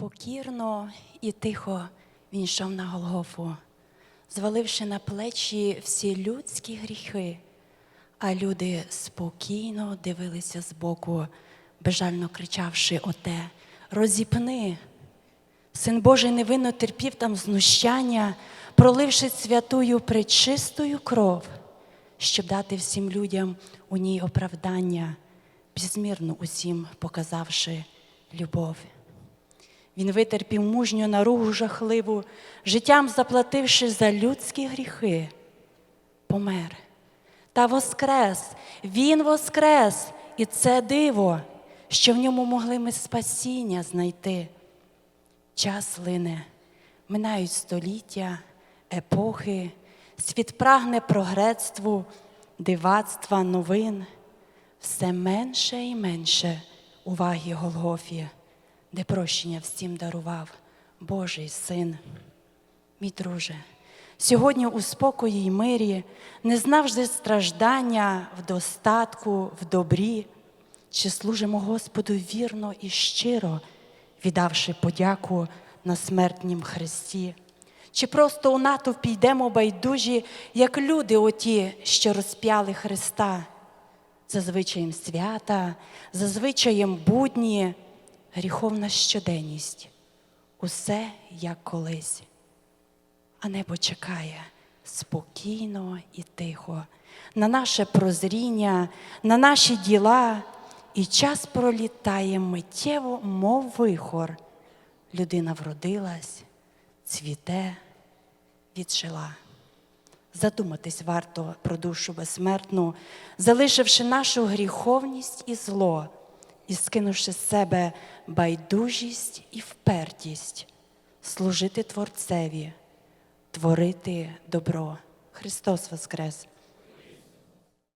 Покірно і тихо він йшов на Голгофу, зваливши на плечі всі людські гріхи, а люди спокійно дивилися збоку, безжально кричавши оте, розіпни. Син Божий невинно терпів там знущання, проливши святую пречистою кров, щоб дати всім людям у ній оправдання, безмірно усім показавши любов. Він витерпів мужню наругу жахливу, життям заплативши за людські гріхи, помер. Та воскрес, Він воскрес, і це диво, що в ньому могли ми спасіння знайти. Час лине, минають століття, епохи, світ прагне прогрецтву, дивацтва, новин, все менше і менше уваги Голгофі, де прощення всім дарував Божий син. Мій друже, сьогодні у спокої й мирі, не знавши страждання в достатку, в добрі, чи служимо Господу вірно і щиро, віддавши подяку на смертнім хресті, чи просто у натовпі йдемо байдужі, як люди оті, що розп'яли Христа, за звичаєм свята, за звичаєм будні, гріховна щоденність, усе як колись а небо чекає спокійно і тихо на наше прозріння, на наші діла, і час пролітає миттєво, мов вихор. Людина вродилась, цвіте, віджила. Задуматись варто про душу безсмертну, залишивши нашу гріховність і зло, і скинувши з себе байдужість і впертість, служити Творцеві, творити добро. Христос Воскрес!